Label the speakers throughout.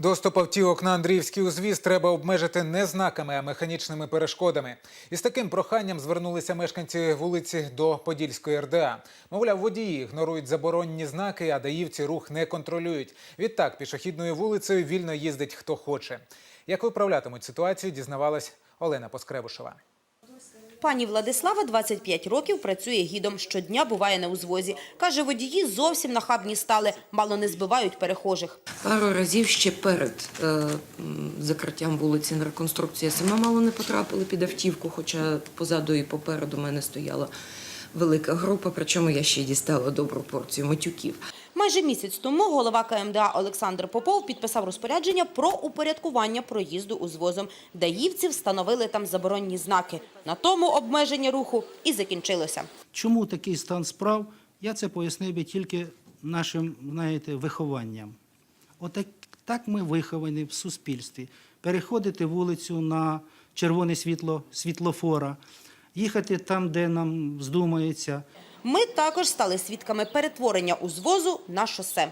Speaker 1: Доступ автівок на Андріївський узвіз треба обмежити не знаками, а механічними перешкодами. Із таким проханням звернулися мешканці вулиці до Подільської РДА. Мовляв, водії ігнорують заборонні знаки, а даївці рух не контролюють. Відтак, пішохідною вулицею вільно їздить хто хоче. Як виправлятимуть ситуацію, дізнавалась Олена Поскребушева.
Speaker 2: Пані Владислава 25 років працює гідом. Щодня буває на узвозі. Каже, водії зовсім нахабні стали, мало не збивають перехожих.
Speaker 3: Пару разів ще перед е, закриттям вулиці на реконструкцію сама мало не потрапила під автівку, хоча позаду і попереду мене стояла велика група, причому я ще дістала добру порцію матюків.
Speaker 2: Майже місяць тому голова КМДА Олександр Попов підписав розпорядження про упорядкування проїзду узвозом. Даївці встановили там заборонні знаки. На тому обмеження руху і закінчилося.
Speaker 4: Чому такий стан справ? Я це пояснив би тільки нашим, знаєте, вихованням. Отак так ми виховані в суспільстві. Переходити вулицю на червоне світло світлофора, їхати там, де нам здумається.
Speaker 2: Ми також стали свідками перетворення узвозу на шосе.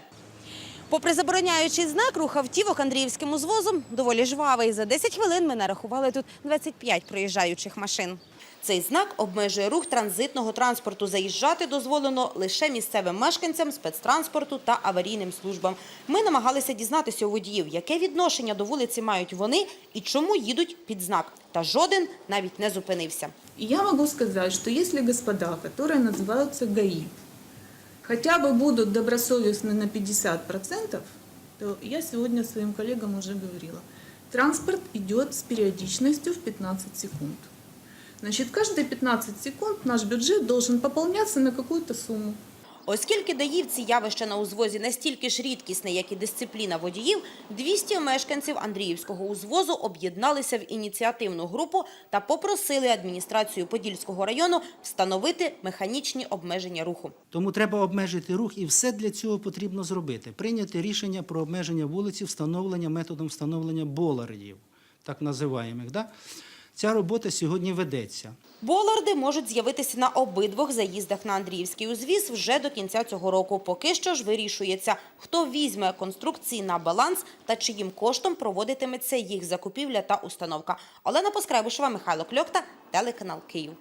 Speaker 2: Попри забороняючий знак, рух автівок Андріївським узвозом доволі жвавий. За 10 хвилин ми нарахували тут 25 проїжджаючих машин. Цей знак обмежує рух транзитного транспорту. Заїжджати дозволено лише місцевим мешканцям, спецтранспорту та аварійним службам. Ми намагалися дізнатися у водіїв, яке відношення до вулиці мають вони і чому їдуть під знак. Та жоден навіть не зупинився.
Speaker 5: И я могу сказать, что если господа, которые называются ГАИ, хотя бы будут добросовестны на 50%, то я сегодня своим коллегам уже говорила, транспорт идет с периодичностью в 15 секунд. Значит, каждые 15 секунд наш бюджет должен пополняться на какую-то сумму.
Speaker 2: Оскільки даївці явище на узвозі настільки ж рідкісне, як і дисципліна водіїв, 200 мешканців Андріївського узвозу об'єдналися в ініціативну групу та попросили адміністрацію Подільського району встановити механічні обмеження руху.
Speaker 4: Тому треба обмежити рух, і все для цього потрібно зробити. Прийняти рішення про обмеження вулиці, встановлення методом встановлення болардів, так називаємих. Да? Ця робота сьогодні ведеться.
Speaker 2: Боларди можуть з'явитися на обидвох заїздах на Андріївський узвіз вже до кінця цього року. Поки що ж вирішується, хто візьме конструкції на баланс та чиїм коштом проводитиметься їх закупівля та установка. Олена Поскребушева, Михайло Кльокта, телеканал Київ.